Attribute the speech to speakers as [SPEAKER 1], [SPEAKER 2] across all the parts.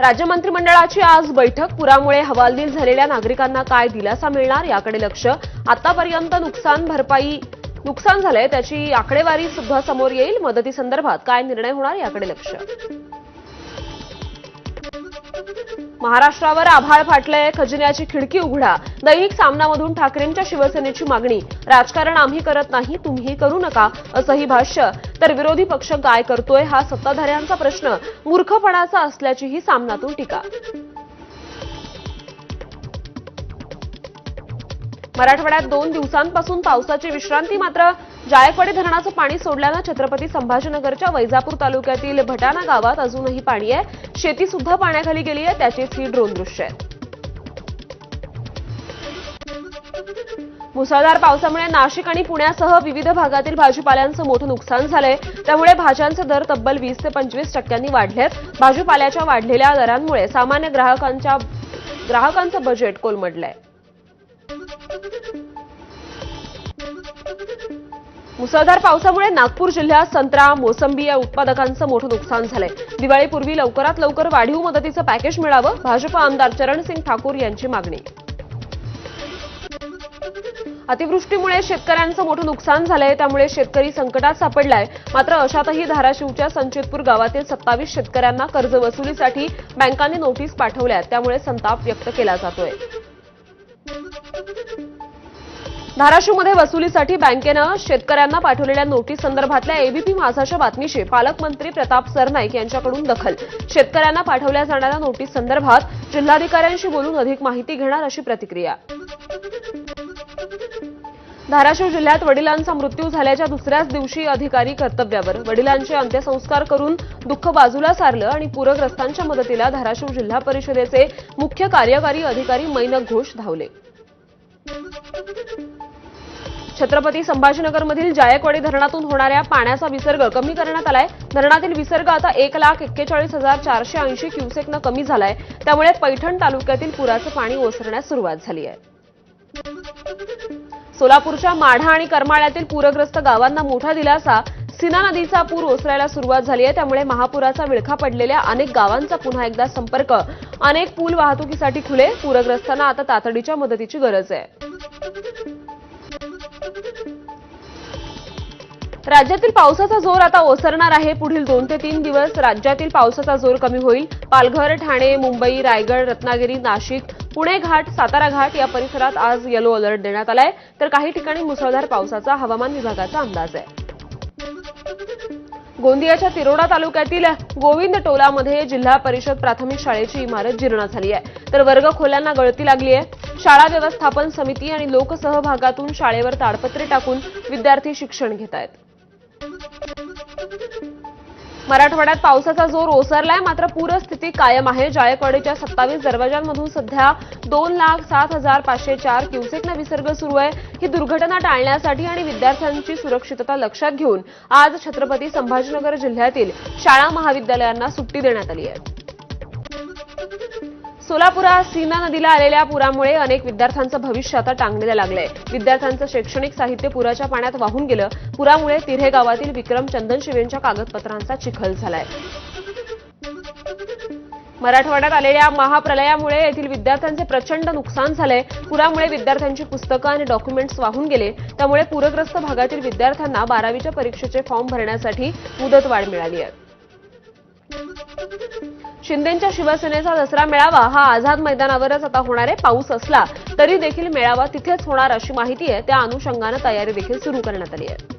[SPEAKER 1] राज्य मंत्रिमंडळाची आज बैठक. पुरामुळे हवालदिल झालेल्या नागरिकांना काय दिलासा मिळणार याकडे लक्ष. आतापर्यंत नुकसान भरपाई नुकसान झालंय त्याची आकडेवारी सुद्धा समोर येईल. मदतीसंदर्भात काय निर्णय होणार याकडे लक्ष. महाराष्ट्रावर आभाळ फाटलंय खजिन्याची खिडकी उघडा. दैनिक सामनामधून ठाकरेंच्या शिवसेनेची मागणी. राजकारण आम्ही करत नाही तुम्ही करू नका असंही भाष्य. तर विरोधी पक्ष काय करतोय हा सत्ताधाऱ्यांचा प्रश्न. मूर्खपणाचा असल्याचीही सामनातून टीका. मराठवाड्यात दोन दिवसांपासून पावसाची विश्रांती मात्र जायकवाडी धरणाचं पाणी सोडल्यानं छत्रपती संभाजीनगरच्या वैजापूर तालुक्यातील भटाणा गावात अजूनही पाणी आहे. शेती सुद्धा पाण्याखाली गेली आहे. त्याचीच ही ड्रोन दृश्य आहेत मुसळधार पावसामुळे नाशिक आणि पुण्यासह विविध भागातील भाजीपाल्यांचं मोठं नुकसान झालंय. त्यामुळे भाज्यांचे दर तब्बल वीस ते पंचवीस टक्क्यांनी वाढलेत भाजीपाल्याच्या वाढलेल्या दरांमुळे सामान्य ग्राहकांच्या ग्राहकांचं बजेट कोलमडलंय. मुसळधार पावसामुळे नागपूर जिल्ह्यात संत्रा मोसंबी या उत्पादकांचं मोठं नुकसान झालंय. दिवाळीपूर्वी लवकरात लवकर वाढीव मदतीचं पॅकेज मिळावं भाजप आमदार चरणसिंग ठाकूर यांची मागणी. अतिवृष्टीमुळे शेतकऱ्यांचं मोठं नुकसान झालंय त्यामुळे शेतकरी संकटात सापडलाय. मात्र अशातही धाराशिवच्या संचितपूर गावातील सत्तावीस शेतकऱ्यांना कर्ज वसुलीसाठी बँकांनी नोटीस पाठवल्या त्यामुळे संताप व्यक्त केला जातोय. धाराशिवमध्ये वसुलीसाठी बँकेनं शेतकऱ्यांना पाठवलेल्या नोटीस संदर्भातल्या एबीपी माझाच्या बातमीशी पालकमंत्री प्रताप सरनाईक यांच्याकडून दखल. शेतकऱ्यांना पाठवल्या जाणाऱ्या नोटीस संदर्भात जिल्हाधिकाऱ्यांशी बोलून अधिक माहिती घेणार अशी प्रतिक्रिया. धाराशिव जिल्ह्यात वडिलांचा मृत्यू झाल्याच्या दुसऱ्याच दिवशी अधिकारी कर्तव्यावर. वडिलांचे अंत्यसंस्कार करून दुःख बाजूला सारलं आणि पूरग्रस्तांच्या मदतीला धाराशिव जिल्हा परिषदेचे मुख्य कार्यकारी अधिकारी मैनक घोष धावले. छत्रपती संभाजीनगरमधील जायकवाडी धरणातून होणाऱ्या पाण्याचा विसर्ग कमी करण्यात आलाय. धरणातील विसर्ग आता एक लाख एक्केचाळीस हजार चारशे ऐंशी क्युसेकनं कमी झालाय. त्यामुळे पैठण तालुक्यातील पुराचं पाणी ओसरण्यास सुरुवात झाली आहे. सोलापूरच्या माढा आणि करमाळ्यातील पूरग्रस्त गावांना मोठा दिलासा. सिना नदीचा पूर ओसरायला सुरुवात झाली आहे. त्यामुळे महापुराचा विळखा पडलेल्या अनेक गावांचा पुन्हा एकदा संपर्क. अनेक पूल वाहतुकीसाठी खुले. पूरग्रस्तांना आता तातडीच्या मदतीची गरज आहे. राज्यातील पावसाचा जोर आता ओसरणार आहे. पुढील दोन ते तीन दिवस राज्यातील पावसाचा जोर कमी होईल. पालघर ठाणे मुंबई रायगड रत्नागिरी नाशिक पुणे घाट सातारा घाट या परिसरात आज येलो अलर्ट देण्यात आलाय. तर काही ठिकाणी मुसळधार पावसाचा हवामान विभागाचा अंदाज आहे. गोंदियाच्या तिरोडा तालुक्यातील गोविंद टोलामध्ये जिल्हा परिषद प्राथमिक शाळेची इमारत जीर्ण झाली आहे. तर वर्ग खोल्यांना गळती लागली आहे. शाळा व्यवस्थापन समिती आणि लोकसहभागातून शाळेवर ताडपत्रे टाकून विद्यार्थी शिक्षण घेत आहेत. मराठवाड्यात पावसाचा जोर ओसरलाय मात्र पूरस्थिती कायम आहे. जायकवाडीच्या सत्तावीस दरवाजांमधून सध्या दोन लाख सात हजार पाचशे चार क्युसेकनं विसर्ग सुरू आहे. ही दुर्घटना टाळण्यासाठी आणि विद्यार्थ्यांची सुरक्षितता लक्षात घेऊन आज छत्रपती संभाजीनगर जिल्ह्यातील शाळा महाविद्यालयांना सुट्टी देण्यात आली आहे. सोलापुरात सीना नदीला आलेल्या पुरामुळे अनेक विद्यार्थ्यांचं भविष्य आता टांगणीला लागलंय. विद्यार्थ्यांचं शैक्षणिक साहित्य पुराच्या पाण्यात वाहून गेलं. पुरामुळे तिऱ्हे गावातील विक्रम चंदनशिवेंच्या कागदपत्रांचा चिखल झालाय. मराठवाड्यात आलेल्या महाप्रलयामुळे येथील विद्यार्थ्यांचे प्रचंड नुकसान झालंय. पुरामुळे विद्यार्थ्यांची पुस्तकं आणि डॉक्युमेंट्स वाहून गेले. त्यामुळे पूरग्रस्त भागातील विद्यार्थ्यांना बारावीच्या परीक्षेचे फॉर्म भरण्यासाठी मुदतवाढ मिळाली आहे. शिंदेच्या शिवसेनेचा दसरा मेळावा हा आझाद मैदानावरच आता होणार आहे. पाऊस असला तरी देखील मेळावा तिथेच होणार अशी माहिती आहे. त्या अनुषंगानं तयारी देखील सुरू करण्यात आली आहे.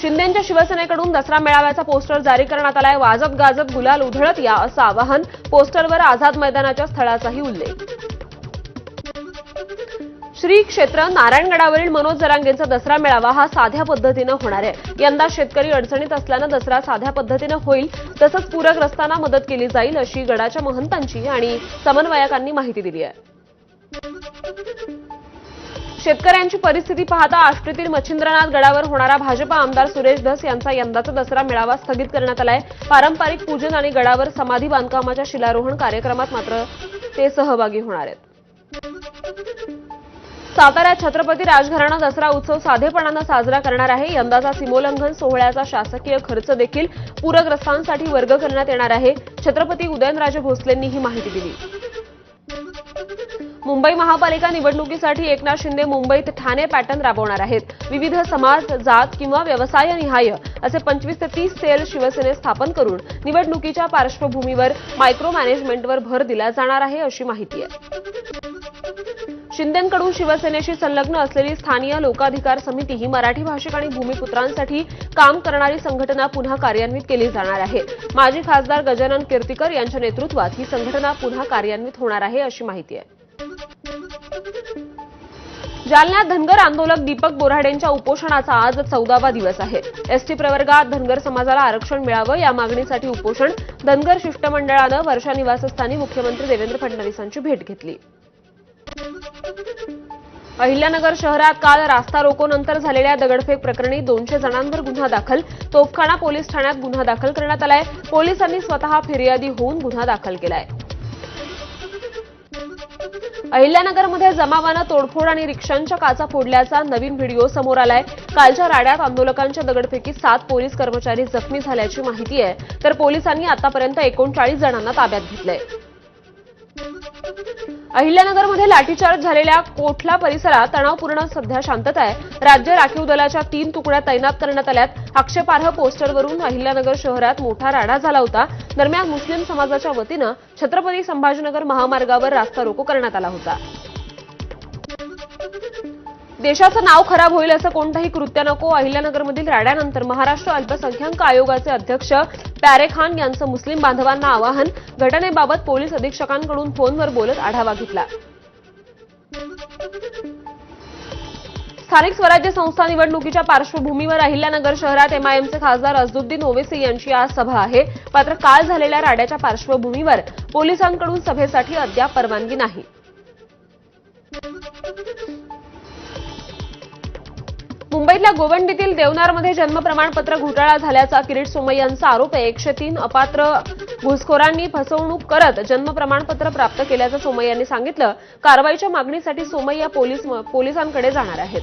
[SPEAKER 1] शिंदेच्या शिवसेनेकडून दसरा मेळाव्याचा पोस्टर जारी करण्यात आलाय. वाजत गाजत गुलाल उधळत या असं आवाहन पोस्टरवर आझाद मैदानाच्या स्थळाचाही उल्लेख. श्री क्षेत्र नारायणगडावरील मनोज जरांगेंचा दसरा मेळावा हा साध्या पद्धतीनं होणार आहे. यंदा शेतकरी अडचणीत असल्यानं दसरा साध्या पद्धतीनं होईल तसंच पूरग्रस्तांना मदत केली जाईल अशी गडाच्या महंतांची आणि समन्वयकांनी माहिती दिली आहे. शेतकऱ्यांची परिस्थिती पाहता आष्टीतील मच्छिंद्रनाथ गडावर होणारा भाजपा आमदार सुरेश धस यांचा यंदाचा दसरा मेळावा स्थगित करण्यात आलाय. पारंपरिक पूजन आणि गडावर समाधी बांधकामाच्या शिलारोहण कार्यक्रमात मात्र ते सहभागी होणार आहेत. साताऱ्यात छत्रपती राजघराणा दसरा उत्सव साधेपणानं साजरा करणार आहे. यंदाचा सीमोल्लंघन सोहळ्याचा शासकीय खर्च देखील पूरग्रस्तांसाठी वर्ग करण्यात येणार आहे. छत्रपती उदयनराजे भोसलेंनी ही माहिती दिली. मुंबई महापालिका निवडणुकीसाठी एकनाथ शिंदे मुंबईत ठाणे पॅटर्न राबवणार आहेत. विविध समाज जात किंवा व्यवसायनिहाय असे पंचवीस ते तीस सेल शिवसेने स्थापन करून निवडणुकीच्या पार्श्वभूमीवर मायक्रो मॅनेजमेंटवर भर दिला जाणार आहे अशी माहिती आहे. शिंदेकडून शिवसेनेशी संलग्न असलेली स्थानीय लोकाधिकार समिती ही मराठी भाषिक आणि भूमिपुत्रांसाठी काम करणारी संघटना पुन्हा कार्यान्वित केली जाणार आहे. माजी खासदार गजानन कीर्तीकर यांच्या नेतृत्वात ही संघटना पुन्हा कार्यान्वित होणार आहे अशी माहिती आहे. जालन्यात धनगर आंदोलक दीपक बोराडेंच्या उपोषणाचा आज चौदावा दिवस आहे. एसटी प्रवर्गात धनगर समाजाला आरक्षण मिळावं या मागणीसाठी उपोषण धनगर शिष्टमंडळानं वर्षा निवासस्थानी मुख्यमंत्री देवेंद्र फडणवीसांची भेट घेतली. अहिल्यानगर शहरात काल रास्ता रोकोनंतर झालेल्या दगडफेक प्रकरणी दोनशे जणांवर गुन्हा दाखल. तोफखाना पोलीस ठाण्यात गुन्हा दाखल करण्यात आलाय. पोलिसांनी स्वतः फिर्यादी होऊन गुन्हा दाखल केलाय. अहिल्यानगरमध्ये जमावानं तोडफोड आणि रिक्षांच्या काचा फोडल्याचा नवीन व्हिडिओ समोर आलाय. कालच्या राड्यात आंदोलकांच्या दगडफेकीत सात पोलीस कर्मचारी जखमी झाल्याची माहिती आहे. तर पोलिसांनी आतापर्यंत एकोणचाळीस जणांना ताब्यात घेतलंय. अहिल्यानगरमध्ये लाठीचार्ज झालेल्या कोठला परिसरात तणावपूर्ण सध्या शांतता आहे. राज्य राखीव दलाच्या तीन तुकड्या तैनात करण्यात आल्यात. आक्षेपार्ह पोस्टरवरून अहिल्यानगर शहरात मोठा राडा झाला होता. दरम्यान मुस्लिम समाजाच्या वतीनं छत्रपती संभाजीनगर महामार्गावर रास्ता रोको करण्यात आला होता. देशाचं नाव खराब होईल असं कोणतंही कृत्य नको. अहिल्यानगरमधील राड्यानंतर महाराष्ट्र अल्पसंख्याक आयोगाचे अध्यक्ष प्यारे खान यांचं मुस्लिम बांधवांना आवाहन. घटनेबाबत पोलीस अधीक्षकांकडून फोनवर बोलत आढावा घेतला. स्थानिक स्वराज्य संस्था निवडणुकीच्या पार्श्वभूमीवर अहिल्यानगर शहरात एमआयएमचे खासदार अजुद्दीन ओवेसी यांची आज सभा आहे. मात्र काल झालेल्या राड्याच्या पार्श्वभूमीवर पोलिसांकडून सभेसाठी अद्याप परवानगी नाही. मुंबईतल्या गोवंडीतील देवनारमध्ये जन्म प्रमाणपत्र घोटाळा झाल्याचा किरीट सोमय्यांचा आरोप आहे. एकशे तीन अपात्र घुसखोरांनी फसवणूक करत जन्म प्रमाणपत्र प्राप्त केल्याचं सोमय्यांनी सांगितलं. कारवाईच्या मागणीसाठी सोमय्या पोलीस पोलिसांकडे जाणार आहेत.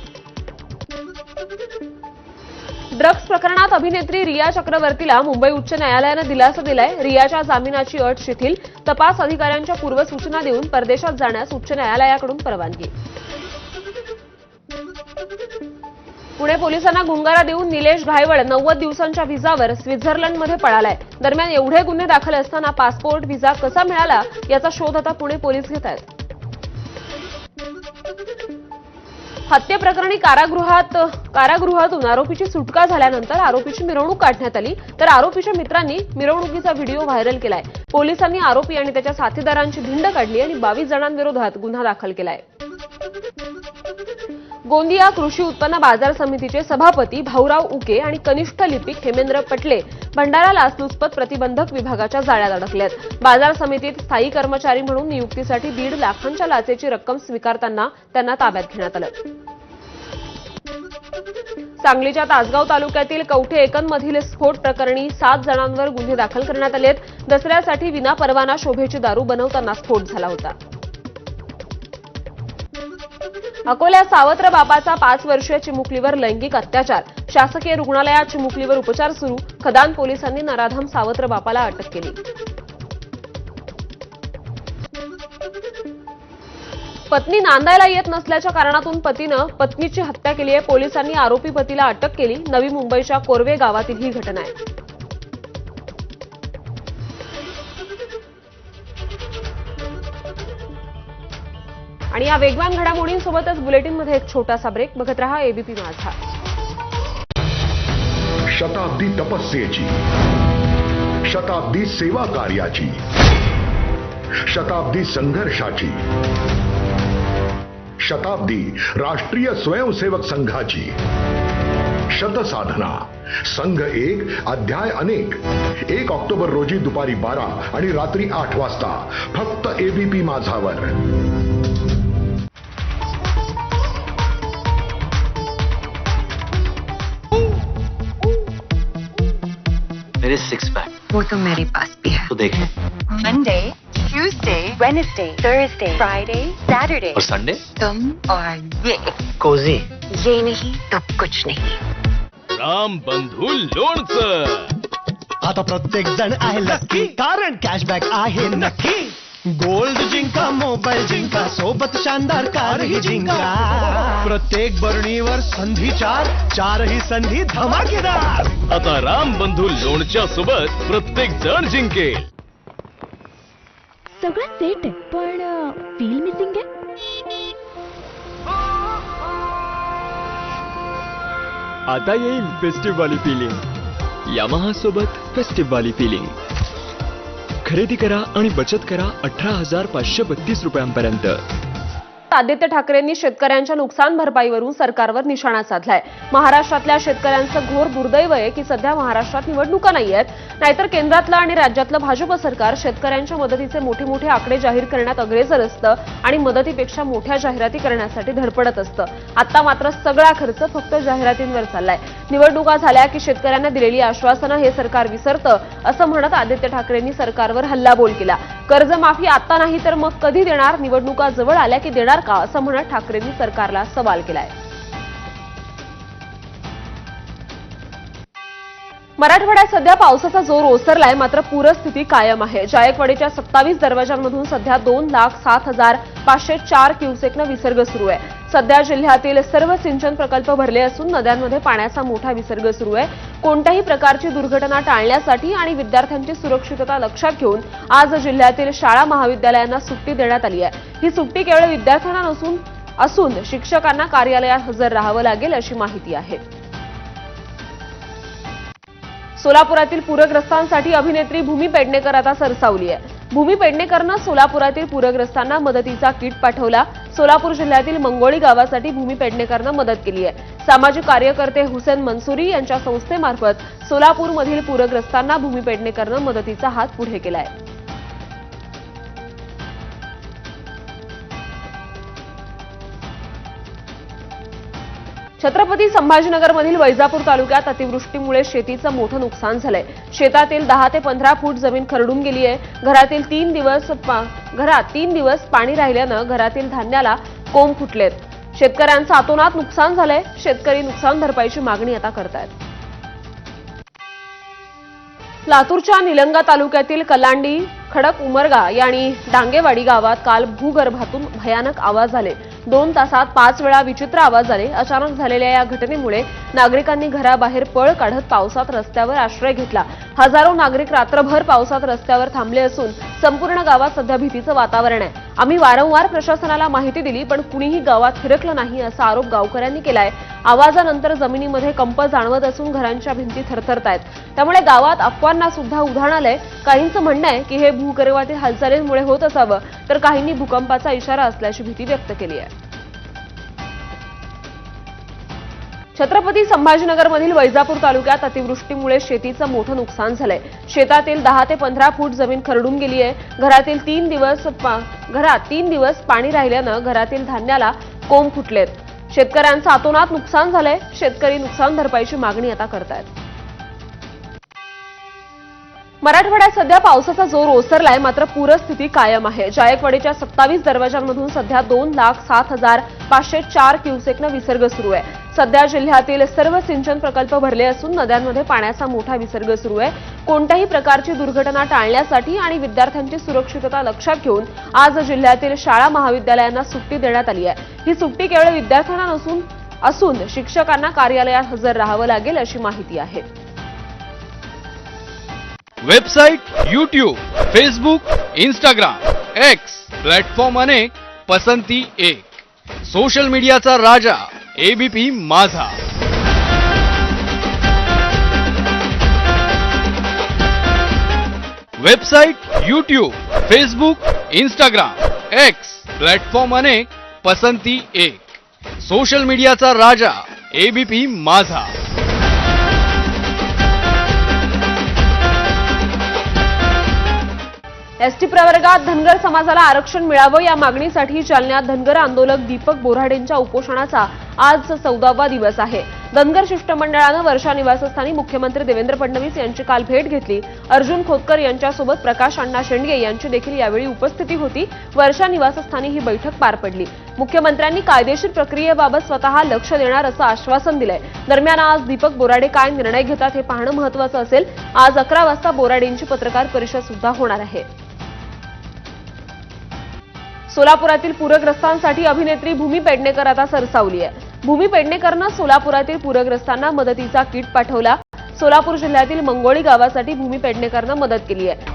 [SPEAKER 1] ड्रग्ज प्रकरणात अभिनेत्री रिया चक्रवर्तीला मुंबई उच्च न्यायालयानं दिलासा दिलाय. रियाच्या जामिनाची अट शिथिल. तपास अधिकाऱ्यांच्या पूर्वसूचना देऊन परदेशात जाण्यास उच्च न्यायालयाकडून परवानगी. पुणे पोलिसांना गुंगारा देऊन निलेश घायवळ नव्वद दिवसांच्या व्हिजावर स्वित्झर्लंडमध्ये पळालाय. दरम्यान एवढे गुन्हे दाखल असताना पासपोर्ट व्हिसा कसा मिळाला याचा शोध आता पुणे पोलीस घेत आहेत. हत्येप्रकरणी कारागृहात कारागृहातून आरोपीची सुटका झाल्यानंतर आरोपीची मिरवणूक काढण्यात आली. तर आरोपीच्या मित्रांनी मिरवणुकीचा व्हिडिओ व्हायरल केलाय. पोलिसांनी आरोपी आणि त्याच्या साथीदारांची धिंड काढली आणि बावीस जणांविरोधात गुन्हा दाखल केलाय. गोंदिया कृषी उत्पन्न बाजार समितीचे सभापती भाऊराव उके आणि कनिष्ठ लिपिक हेमेंद्र पटले भंडारा लाचलुचपत प्रतिबंधक विभागाच्या जाळ्यात अडकलेत. बाजार समितीत स्थायी कर्मचारी म्हणून नियुक्तीसाठी दीड लाखांच्या लाचेची रक्कम स्वीकारताना त्यांना ताब्यात घेण्यात आलं. सांगलीच्या तासगाव तालुक्यातील कवठे एकनमधील स्फोट प्रकरणी सात जणांवर गुन्हे दाखल करण्यात आलेत. दसऱ्यासाठी विनापरवाना शोभेची दारू बनवताना स्फोट झाला होता. अकोल्यात सावत्र बापाचा पाच वर्षीय चिमुकलीवर लैंगिक अत्याचार. शासकीय रुग्णालयात चिमुकलीवर उपचार सुरू. खदान पोलिसांनी नराधम सावत्र बापाला अटक केली. पत्नी नांदायला येत नसल्याच्या कारणातून पतीनं पत्नीची हत्या केली आहे. पोलिसांनी आरोपी पतीला अटक केली. नवी मुंबईच्या कोरवे गावातील ही घटना आहे. आणि या वेगवान घडामोडींसोबतच बुलेटिनमध्ये एक छोटासा ब्रेक बघत रहा एबीपी माझा.
[SPEAKER 2] शताब्दी तपस्येची शताब्दी सेवा कार्याची शताब्दी संघर्षाची शताब्दी राष्ट्रीय स्वयंसेवक संघाची शतसाधना संघ एक अध्याय अनेक. एक ऑक्टोबर रोजी दुपारी बारा आणि रात्री आठ वाजता फक्त एबीपी माझावर.
[SPEAKER 3] मेरे सिक्स पैक
[SPEAKER 4] वो तो मेरे पास भी है।
[SPEAKER 3] तो देख low.
[SPEAKER 4] Monday
[SPEAKER 3] Tuesday, Thursday Friday Saturday
[SPEAKER 4] और संडे
[SPEAKER 3] तुम और ये।
[SPEAKER 4] कोजी
[SPEAKER 3] ये नहीं तो कुछ नहीं।
[SPEAKER 5] राम बंधु लोणचं
[SPEAKER 6] आता प्रत्येक जण आहे लक्की कारण कॅशबॅक आहे नक्की। गोल्ड जिंका मोबाईल जिंका सोबत शानदार कारही जिंका. प्रत्येक बरणीवर संधी चार चारही संधी धमाकेदार.
[SPEAKER 5] आता राम बंधू लोणच्या सोबत प्रत्येक जण जिंकेल.
[SPEAKER 7] सगळं सेट आहे पण फील मिसिंग आहे?
[SPEAKER 8] आता येईल फेस्टिव्ह वाली फिलिंग यामाहा सोबत फेस्टिव्ह वाली फिलिंग खरेदी करा आणि बचत करा अठरा हजार पाचशे बत्तीस रुपयांपर्यंत.
[SPEAKER 1] आदित्य ठाकरेंनी शेतकऱ्यांच्या नुकसान भरपाईवरून सरकारवर निशाणा साधलाय. महाराष्ट्रातल्या शेतकऱ्यांचं घोर दुर्दैव आहे की सध्या महाराष्ट्रात निवडणुका नाही आहेत नाहीतर केंद्रातलं आणि राज्यातलं भाजप सरकार शेतकऱ्यांच्या मदतीचे मोठे मोठे आकडे जाहीर करण्यात अग्रेसर असतं आणि मदतीपेक्षा मोठ्या जाहिराती करण्यासाठी धडपडत असतं. आता मात्र सगळा खर्च फक्त जाहिरातींवर चाललाय. निवडणुका झाल्या की शेतकऱ्यांना दिलेली आश्वासनं हे सरकार विसरतं असं म्हणत आदित्य ठाकरेंनी सरकारवर हल्लाबोल केला. कर्जमाफी आता नाही तर मग कधी देणार? निवडणुका जवळ आल्या की देणार का? असं म्हणत ठाकरेंनी सरकारला सवाल केलाय. मराठवाड्यात सध्या पावसाचा जोर ओसरलाय मात्र पूरस्थिती कायम आहे. जायकवाडीच्या सत्तावीस दरवाजांमधून सध्या दोन लाख सात हजार पाचशे चार क्युसेकनं विसर्ग सुरू आहे. सध्या जिल्ह्यातील सर्व सिंचन प्रकल्प भरले असून नद्यांमध्ये पाण्याचा मोठा विसर्ग सुरू आहे. कोणत्याही प्रकारची दुर्घटना टाळण्यासाठी आणि विद्यार्थ्यांची सुरक्षितता लक्षात घेऊन आज जिल्ह्यातील शाळा महाविद्यालयांना सुट्टी देण्यात आली आहे. ही सुट्टी केवळ विद्यार्थ्यांना नसून असून शिक्षकांना कार्यालयात हजर राहावं लागेल अशी माहिती आहे. सोलापुरातील पूरग्रस्तांसाठी अभिनेत्री भूमी पेडणेकर आता सरसावली आहे. भूमी पेडणेकरनं सोलापुरातील पूरग्रस्तांना मदतीचा किट पाठवला. सोलापूर जिल्ह्यातील मंगोळी गावासाठी भूमी पेडणेकरनं मदत केली आहे. सामाजिक कार्यकर्ते हुसेन मनसुरी यांच्या संस्थेमार्फत सोलापूरमधील पूरग्रस्तांना भूमी पेडणेकरनं मदतीचा हात पुढे केला आहे छत्रपती संभाजीनगरमधील वैजापूर तालुक्यात अतिवृष्टीमुळे शेतीचं मोठं नुकसान झालंय. शेतातील दहा ते पंधरा फूट जमीन खरडून गेली आहे. घरातील तीन दिवस घरात तीन दिवस पाणी राहिल्यानं घरातील धान्याला कोंब फुटलेत. शेतकऱ्यांचं आतोनात नुकसान झालंय. शेतकरी नुकसान भरपाईची मागणी आता करतायत. लातूरच्या निलंगा तालुक्यातील कलांडी खडक उमरगा आणि डांगेवाडी गावात काल भूगर्भातून भयानक आवाज आले. दोन तासात पाच वेळा विचित्र आवाज आले. अचानक झालेल्या या घटनेमुळे नागरिकांनी घराबाहेर पळ काढत पावसात रस्त्यावर आश्रय घेतला. हजारो नागरिक रात्रभर पावसात रस्त्यावर थांबले असून संपूर्ण गावात सध्या भीतीचं वातावरण आहे. आम्ही वारंवार प्रशासनाला माहिती दिली पण कुणीही गावात फिरकलं नाही असा आरोप गावकऱ्यांनी केलाय. आवाजानंतर जमिनीमध्ये कंप जाणवत असून घरांच्या भिंती थरथरतायत. त्यामुळे गावात अफवांना सुद्धा उधाण आलंय. काहींचं म्हणणं आहे की हे भूगर्भातील हालचालींमुळे होत असावं तर काहींनी भूकंपाचा इशारा असल्याची भीती व्यक्त केली आहे. छत्रपती संभाजीनगरमधील वैजापूर तालुक्यात अतिवृष्टीमुळे शेतीचं मोठं नुकसान झालंय. शेतातील दहा ते पंधरा फूट जमीन खरडून गेली आहे. घरातील तीन दिवस पा- घरात तीन दिवस पाणी राहिल्यानं घरातील धान्याला कोंब फुटलेत. शेतकऱ्यांचं अतोनात नुकसान झालंय. शेतकरी नुकसान भरपाईची मागणी आता करतायत. मराठवाड्यात सध्या पावसाचा जोर ओसरलाय मात्र पूरस्थिती कायम आहे. जायकवाडीच्या सत्तावीस दरवाजांमधून सध्या दोन लाख सात हजार पाचशे चार क्युसेकनं विसर्ग सुरू आहे. सध्या जिल्ह्यातील सर्व सिंचन प्रकल्प भरले असून नद्यांमध्ये पाण्याचा मोठा विसर्ग सुरू आहे. कोणत्याही प्रकारची दुर्घटना टाळण्यासाठी आणि विद्यार्थ्यांची सुरक्षितता लक्षात घेऊन आज जिल्ह्यातील शाळा महाविद्यालयांना सुट्टी देण्यात आली आहे. ही सुट्टी केवळ विद्यार्थ्यांना नसून असून शिक्षकांना कार्यालयात हजर राहावं लागेल अशी माहिती आहे.
[SPEAKER 5] Website YouTube Facebook Instagram X platform अनेक पसंती एक. सोशल मीडियाचा राजा ABP Majha. Website YouTube Facebook Instagram X platform अनेक पसंती एक. सोशल मीडियाचा राजा एबीपी माझा.
[SPEAKER 1] एसटी प्रवर्गात धनगर समाजाला आरक्षण मिळावं या मागणीसाठी जालन्यात धनगर आंदोलक दीपक बोराडेंच्या उपोषणाचा आज चौदावा दिवस आहे. धनगर शिष्टमंडळानं वर्षा निवासस्थानी मुख्यमंत्री देवेंद्र फडणवीस यांची काल भेट घेतली. अर्जुन खोतकर यांच्यासोबत प्रकाश अण्णा शेंडगे यांची देखील यावेळी उपस्थिती होती. वर्षा निवासस्थानी ही बैठक पार पडली. मुख्यमंत्र्यांनी कायदेशीर प्रक्रियेबाबत स्वतः लक्ष देणार असं आश्वासन दिलंय. दरम्यान आज दीपक बोराडे काय निर्णय घेतात हे पाहणं महत्वाचं असेल. आज अकरा वाजता बोराडेंची पत्रकार परिषद सुद्धा होणार आहे. सोलापुरातील पूरग्रस्तांसाठी अभिनेत्री भूमी पेडणेकर आता सरसावली आहे. भूमी पेडणेकरनं सोलापुरातील पूरग्रस्तांना मदतीचा किट पाठवला. सोलापूर जिल्ह्यातील मंगोळी गावासाठी भूमी पेडणेकरनं मदत केली आहे.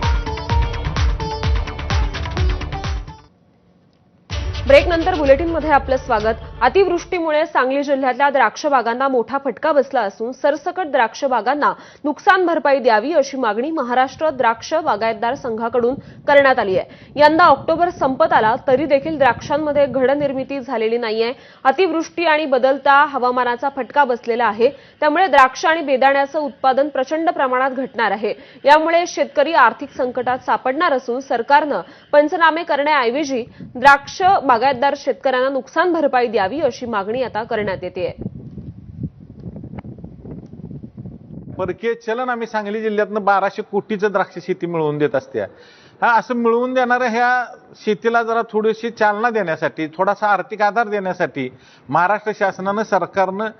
[SPEAKER 1] ब्रेक नंतर बुलेटिनमध्ये आपलं स्वागत. अतिवृष्टीमुळे सांगली जिल्ह्यातल्या द्राक्ष बागांना मोठा फटका बसला असून सरसकट द्राक्ष बागांना नुकसान भरपाई द्यावी अशी मागणी महाराष्ट्र द्राक्ष बागायतदार संघाकडून करण्यात आली आहे. यंदा ऑक्टोबर संपत आला तरी देखील द्राक्षांमध्ये घड निर्मिती झालेली नाहीये. अतिवृष्टी आणि बदलता हवामानाचा फटका बसलेला आहे. त्यामुळे द्राक्ष आणि बेदाण्याचं उत्पादन प्रचंड प्रमाणात घटणार आहे. यामुळे शेतकरी आर्थिक संकटात सापडणार असून सरकारनं पंचनामे करण्याऐवजी द्राक्ष बागायतदार शेतकऱ्यांना नुकसान भरपाई द्यावी अशी मागणी आता करण्यात येते.
[SPEAKER 4] आहे परकीय चलन आम्ही सांगली जिल्ह्यातनं बाराशे कोटीचं द्राक्ष शेती मिळवून देत असते हा असं मिळवून देणाऱ्या ह्या शेतीला जरा थोडीशी चालना देण्यासाठी थोडासा आर्थिक आधार देण्यासाठी महाराष्ट्र शासनानं सरकारनं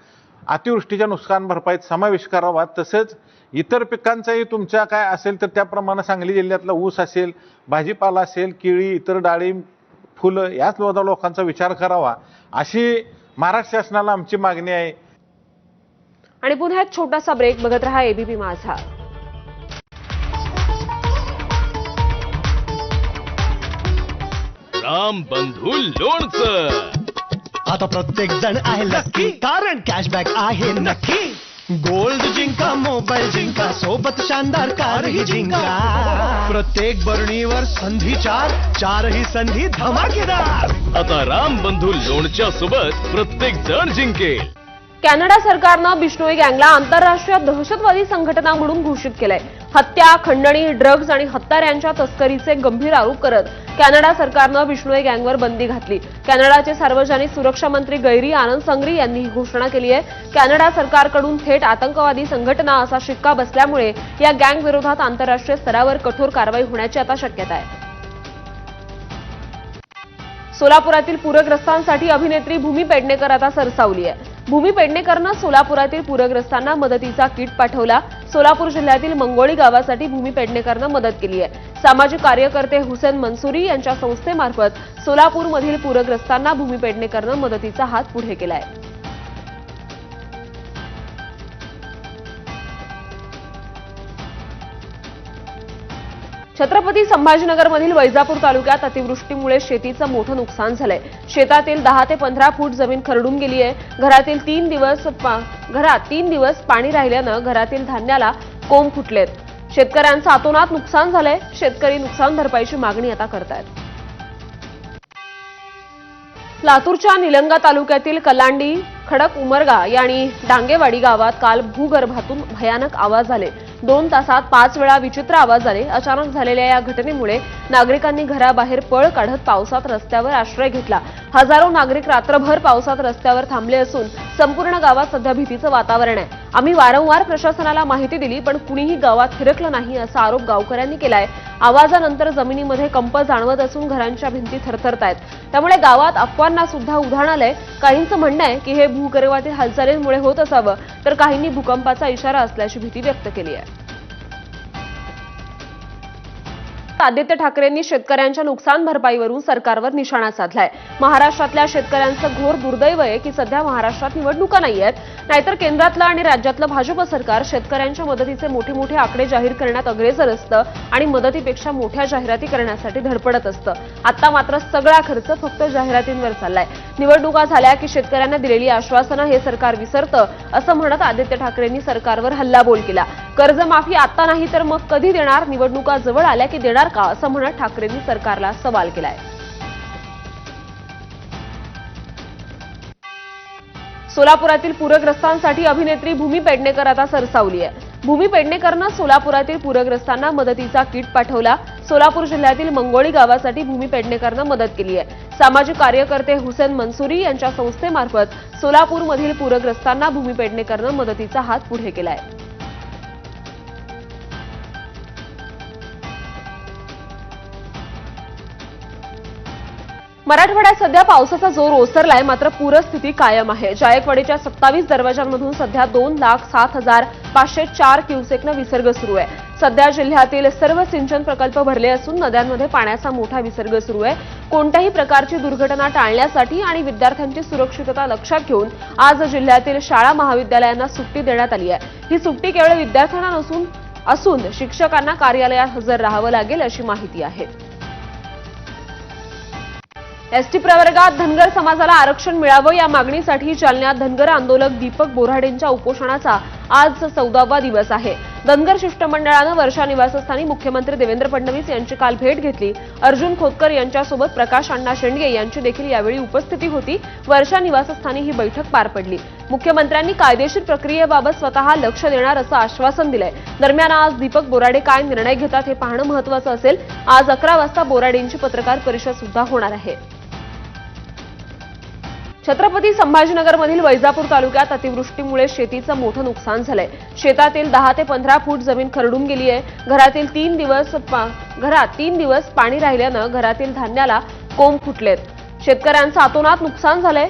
[SPEAKER 4] अतिवृष्टीच्या नुकसान भरपाईत समावेश करावा. तसंच इतर पिकांचाही तुमच्या काय असेल तर त्याप्रमाणे सांगली जिल्ह्यातला ऊस असेल भाजीपाला असेल केळी इतर डाळिंब फुलं याच लोधा लोकांचा विचार करावा. अशी महाराष्ट्र शासनाला आमची मागणी आहे.
[SPEAKER 1] आणि पुन्हा एक छोटासा ब्रेक बघत रहा एबीपी माझा.
[SPEAKER 5] राम बंधू लोणचं.
[SPEAKER 6] आता प्रत्येक जण आहे लक्की कारण कॅशबॅक आहे नक्की. गोल्ड जिंका मोबाईल जिंका सोबत शानदार कारही जिंका. प्रत्येक बरणीवर संधी चार चारही संधी धमाकेदार.
[SPEAKER 5] आता राम बंधू लोणच्या सोबत प्रत्येक जण जिंकेल.
[SPEAKER 1] कॅनडा सरकारनं बिश्नोई गँगला आंतरराष्ट्रीय दहशतवादी संघटना म्हणून घोषित केलंय. हत्या खंडणी ड्रग्ज आणि हत्याऱ्यांच्या तस्करीचे गंभीर आरोप करत कॅनडा सरकारनं बिश्नोई गँगवर बंदी घातली. कॅनडाचे सार्वजनिक सुरक्षा मंत्री गैरी आनंद संगरी यांनी ही घोषणा केली आहे. कॅनडा सरकारकडून थेट आतंकवादी संघटना असा शिक्का बसल्यामुळे या गँगविरोधात आंतरराष्ट्रीय स्तरावर कठोर कारवाई होण्याची आता शक्यता आहे. सोलापुरातील पूरग्रस्तांसाठी अभिनेत्री भूमी पेडणेकर आता सरसावली आहे. भूमी पेडणेकरनं सोलापुरातील पूरग्रस्तांना मदतीचा किट पाठवला. सोलापूर जिल्ह्यातील मंगोळी गावासाठी भूमी पेडणेकरनं मदत केली आहे. सामाजिक कार्यकर्ते हुसेन मनसुरी यांच्या संस्थेमार्फत सोलापूरमधील पूरग्रस्तांना भूमी पेडणेकरनं मदतीचा हात पुढे केला आहे छत्रपती संभाजीनगरमधील वैजापूर तालुक्यात अतिवृष्टीमुळे शेतीचं मोठं नुकसान झालंय. शेतातील दहा ते पंधरा फूट जमीन खरडून गेली आहे घरातील तीन दिवस घरात तीन दिवस पाणी राहिल्यानं घरातील धान्याला कोंब फुटलेत. शेतकऱ्यांचं आतोनात नुकसान झालंय. शेतकरी नुकसान भरपाईची मागणी आता करतायत. लातूरच्या निलंगा तालुक्यातील कलांडी खडक उमरगा आणि डांगेवाडी गावात काल भूगर्भातून भयानक आवाज आले. दोन तासात पाच वेळा विचित्र आवाज आले. अचानक झालेल्या या घटनेमुळे नागरिकांनी घराबाहेर पळ काढत पावसात रस्त्यावर आश्रय घेतला. हजारो नागरिक रात्रभर पावसात रस्त्यावर थांबले असून संपूर्ण गावात सध्या भीतीचं वातावरण आहे. आम्ही वारंवार प्रशासनाला माहिती दिली पण कुणीही गावात फिरकलं नाही असा आरोप गावकऱ्यांनी केलाय. आवाजानंतर जमिनीमध्ये कंप जाणवत असून घरांच्या भिंती थरथरतायत. त्यामुळे गावात अफवांना सुद्धा उधाण आलंय. काहींचं म्हणणं आहे की हे भूगर्भातील हालचालींमुळे होत असावं तर काहींनी भूकंपाचा इशारा असल्याची भीती व्यक्त केली आहे. आदित्य ठाकरेंनी शेतकऱ्यांच्या नुकसान भरपाईवरून सरकारवर निशाणा साधलाय. महाराष्ट्रातल्या शेतकऱ्यांचं घोर दुर्दैव आहे की सध्या महाराष्ट्रात निवडणुका नाही आहेत. नाहीतर केंद्रातलं आणि राज्यातलं भाजप सरकार शेतकऱ्यांच्या मदतीचे मोठे मोठे आकडे जाहीर करण्यात अग्रेसर असतं आणि मदतीपेक्षा मोठ्या जाहिराती करण्यासाठी धडपडत असतं. आता मात्र सगळा खर्च फक्त जाहिरातींवर चाललाय. निवडणुका झाल्या की शेतकऱ्यांना दिलेली आश्वासनं हे सरकार विसरतं असं म्हणत आदित्य ठाकरेंनी सरकारवर हल्लाबोल केला. कर्जमाफी आता नाही तर मग कधी देणार? निवडणुका जवळ आल्या की देणार का? असं म्हणत ठाकरेंनी सरकारला सवाल केलाय. सोलापुरातील पूरग्रस्तांसाठी अभिनेत्री भूमी पेडणेकर आता सरसावली आहे भूमी पेडणेकरनं सोलापुरातील पूरग्रस्तांना मदतीचा किट पाठवला. सोलापूर जिल्ह्यातील मंगोळी गावासाठी भूमी पेडणेकरनं मदत केली आहे सामाजिक कार्यकर्ते हुसेन मनसुरी यांच्या संस्थेमार्फत सोलापूरमधील पूरग्रस्तांना भूमी पेडणेकरनं मदतीचा हात पुढे केला आहे मराठवाड्यात सध्या पावसाचा जोर ओसरलाय मात्र पूरस्थिती कायम आहे. जायकवाडीच्या सत्तावीस दरवाजांमधून सध्या दोन लाख सात हजार पाचशे चार क्युसेकनं विसर्ग सुरू आहे. सध्या जिल्ह्यातील सर्व सिंचन प्रकल्प भरले असून नद्यांमध्ये पाण्याचा मोठा विसर्ग सुरू आहे. कोणत्याही प्रकारची दुर्घटना टाळण्यासाठी आणि विद्यार्थ्यांची सुरक्षितता लक्षात घेऊन आज जिल्ह्यातील शाळा महाविद्यालयांना सुट्टी देण्यात आली आहे. ही सुट्टी केवळ विद्यार्थ्यांना नसून असून शिक्षकांना कार्यालयात हजर राहावं लागेल अशी माहिती आहे. एसटी प्रवर्गात धनगर समाजाला आरक्षण मिळावं या मागणीसाठी जालन्यात धनगर आंदोलक दीपक बोराडेंच्या उपोषणाचा आज चौदावा दिवस आहे. धनगर शिष्टमंडळानं वर्षा निवासस्थानी मुख्यमंत्री देवेंद्र फडणवीस यांची काल भेट घेतली. अर्जुन खोतकर यांच्यासोबत प्रकाश अण्णा शेंडगे यांची देखील यावेळी उपस्थिती होती. वर्षा निवासस्थानी ही बैठक पार पडली. मुख्यमंत्र्यांनी कायदेशीर प्रक्रियेबाबत स्वतः लक्ष देणार असं आश्वासन दिलंय. दरम्यान आज दीपक बोराडे काय निर्णय घेतात हे पाहणं महत्वाचं असेल. आज अकरा वाजता बोराडेंची पत्रकार परिषद सुद्धा होणार आहे. छत्रपती संभाजीनगरमधील वैजापूर तालुक्यात अतिवृष्टीमुळे शेतीचं मोठं नुकसान झालंय. शेतातील दहा ते पंधरा फूट जमीन खरडून गेली आहे. घरातील तीन दिवस पा- घरात तीन दिवस पाणी राहिल्यानं घरातील धान्याला कोंब फुटलेत. शेतकऱ्यांचं अतोनात नुकसान झालंय.